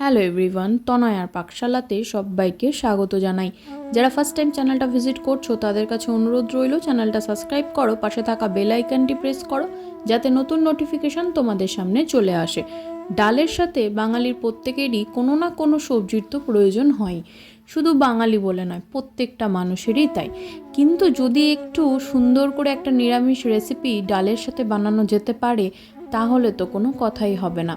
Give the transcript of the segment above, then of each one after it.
Hello everyone তনয়ার পাকশালাতে সবাইকে স্বাগত জানাই। যারা ফার্স্ট টাইম চ্যানেলটা ভিজিট করছ, তাদের কাছে অনুরোধ রইল চ্যানেলটা সাবস্ক্রাইব করো, পাশে থাকা বেল আইকনটি প্রেস করো, যাতে নতুন নোটিফিকেশন তোমাদের সামনে চলে আসে। ডালের সাথে বাঙালির প্রত্যেকেরই কোনো না কোনো সবজির তো প্রয়োজন হয়। শুধু বাঙালি বলে নয়, প্রত্যেকটা মানুষেরই তাই। কিন্তু যদি একটু সুন্দর করে একটা নিরামিষ রেসিপি ডালের সাথে বানানো যেতে পারে, তাহলে তো কোনো কথাই হবে না।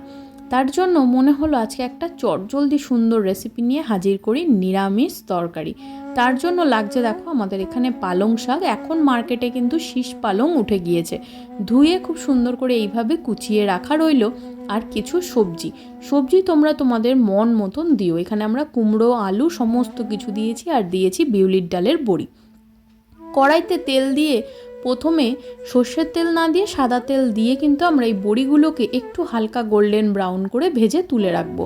তার জন্য মনে হলো আজকে একটা চটজলদি সুন্দর রেসিপি নিয়ে হাজির করি নিরামিষ তরকারি। তার জন্য লাগছে দেখো আমাদের এখানে পালং শাক, এখন মার্কেটে কিন্তু শীষ পালং উঠে গিয়েছে। ধুয়ে খুব সুন্দর করে এইভাবে কুচিয়ে রাখা রইল। আর কিছু সবজি সবজি তোমরা তোমাদের মন মতন দিও। এখানে আমরা কুমড়ো, আলু সমস্ত কিছু দিয়েছি আর দিয়েছি বিউলির ডালের বড়ি। কড়াইতে তেল দিয়ে প্রথমে সর্ষের তেল না দিয়ে সাদা তেল দিয়ে কিন্তু আমরা এই বড়িগুলোকে একটু হালকা গোল্ডেন ব্রাউন করে ভেজে তুলে রাখব।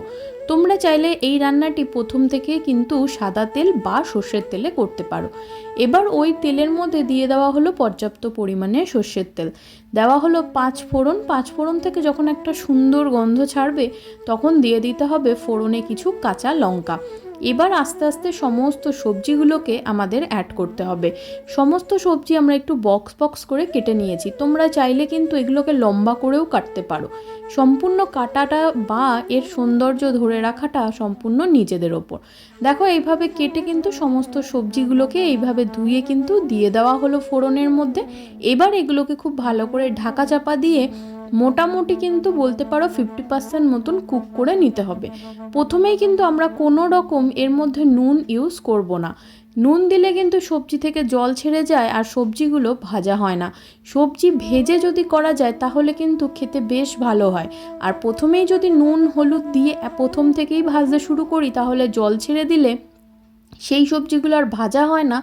তোমরা চাইলে এই রান্নাটি প্রথম থেকে কিন্তু সাদা তেল বা সর্ষের তেলে করতে পারো। এবার ওই তেলের মধ্যে দিয়ে দেওয়া হলো পর্যাপ্ত পরিমাণে সর্ষের তেল। দেওয়া হলো পাঁচ ফোড়ন। পাঁচ ফোড়ন থেকে যখন একটা সুন্দর গন্ধ ছাড়বে, তখন দিয়ে দিতে হবে ফোড়নে কিছু কাঁচা লঙ্কা। এবার আস্তে আস্তে সমস্ত সবজিগুলোকে আমাদের অ্যাড করতে হবে। সমস্ত সবজি আমরা একটু বক্স বক্স করে কেটে নিয়েছি। তোমরা চাইলে কিন্তু এগুলোকে লম্বা করেও কাটতে পারো। সম্পূর্ণ কাটাটা বা এর সৌন্দর্য ধরে রাখাটা সম্পূর্ণ নিজেদের ওপর। দেখো, এইভাবে কেটে কিন্তু সমস্ত সবজিগুলোকে এইভাবে ধুয়ে কিন্তু দিয়ে দেওয়া হলো ফোড়নের মধ্যে। এবার এগুলোকে খুব ভালো করে ঢাকা চাপা দিয়ে মোটামুটি কিন্তু বলতে পারো ফিফটি পার্সেন্ট মতন কুক করে নিতে হবে। প্রথমেই কিন্তু আমরা কোনো রকম এর মধ্যে নুন ইউজ করব না। নুন দিলে কিন্তু সবজি থেকে জল ছেড়ে যায় আর সবজিগুলো ভাজা হয় না। সবজি ভেজে যদি করা যায় তাহলে কিন্তু খেতে বেশ ভালো হয়। আর প্রথমেই যদি নুন, হলুদ দিয়ে প্রথম থেকেই ভাজতে শুরু করি তাহলে জল ছেড়ে দিলে সেই সবজিগুলো আর ভাজা হয় না।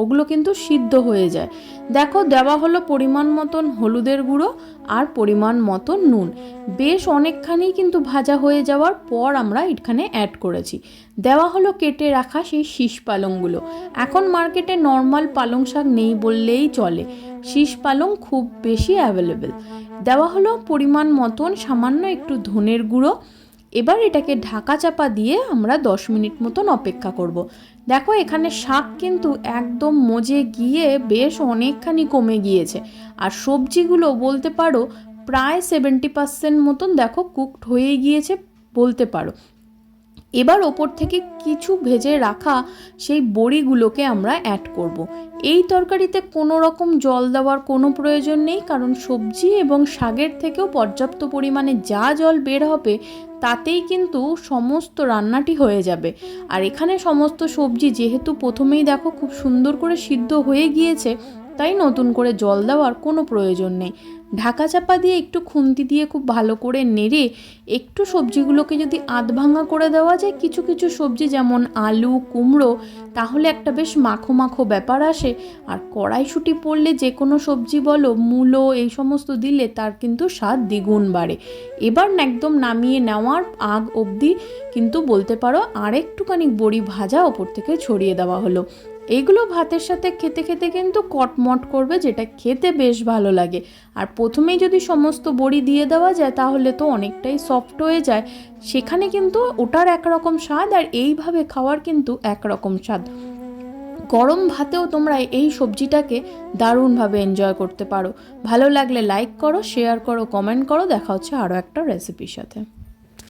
ওগুলো কিন্তু সিদ্ধ হয়ে যায়। দেখো দেওয়া হলো পরিমাণ মতন হলুদের গুঁড়ো আর পরিমাণ মতন নুন। বেশ অনেকখানি কিন্তু ভাজা হয়ে যাওয়ার পর আমরা এখানে অ্যাড করেছি। দেওয়া হলো কেটে রাখা সেই শীষ পালংগুলো। এখন মার্কেটে নর্মাল পালং শাক নেই বললেই চলে। শীষ পালং খুব বেশি অ্যাভেলেবেল দেওয়া হলো পরিমাণ মতন সামান্য একটু ধনের গুঁড়ো এবার এটাকে ঢাকা চাপা দিয়ে আমরা দশ মিনিট মতন অপেক্ষা করব। দেখো, এখানে শাক কিন্তু একদম মজে গিয়ে বেশ অনেকখানি কমে গিয়েছে আর সবজিগুলো বলতে পারো, প্রায় সেভেন্টি পার্সেন্ট মতন দেখো কুকড হয়ে গিয়েছে বলতে পারো এবার ওপর থেকে কিছু ভেজে রাখা সেই বড়িগুলোকে আমরা অ্যাড করব। এই তরকারিতে কোনো রকম জল দেওয়ার কোনো প্রয়োজন নেই, কারণ সবজি এবং শাকের থেকেও পর্যাপ্ত পরিমাণে যা জল বের হবে তাতেই কিন্তু সমস্ত রান্নাটি হয়ে যাবে আর এখানে সমস্ত সবজি যেহেতু প্রথমেই দেখো খুব সুন্দর করে সিদ্ধ হয়ে গিয়েছে তাই নতুন করে জল দেওয়ার কোনো প্রয়োজন নেই। ঢাকা চাপা দিয়ে একটু খুন্তি দিয়ে খুব ভালো করে নেড়ে একটু সবজিগুলোকে যদি আধ ভাঙা করে দেওয়া যায়, কিছু কিছু সবজি যেমন আলু, কুমড়ো, তাহলে একটা বেশ মাখো মাখো ব্যাপার আসে। আর কড়াইশুটি পড়লে যে কোনো সবজি বলো, মূলো এই সমস্ত দিলে তার কিন্তু স্বাদ দ্বিগুণ বাড়ে। এবার একদম নামিয়ে নেওয়ার আগ অবধি কিন্তু বলতে পারো আর একটুখানি বড়ি ভাজা ওপর থেকে ছড়িয়ে দেওয়া হলো। এগুলো ভাতের সাথে খেতে খেতে কিন্তু কটমট করবে, যেটা খেতে বেশ ভালো লাগে। আর প্রথমেই যদি সমস্ত বড়ি দিয়ে দেওয়া যায়, তাহলে তো অনেকটাই সফট হয়ে যায়। সেখানে কিন্তু ওটার একরকম স্বাদ, আর এইভাবে খাওয়ার কিন্তু একরকম স্বাদ। গরম ভাতেও তোমরা এই সবজিটাকে দারুণভাবে এনজয় করতে পারো। ভালো লাগলে লাইক করো শেয়ার করো কমেন্ট করো, দেখা হচ্ছে আরও একটা রেসিপির সাথে।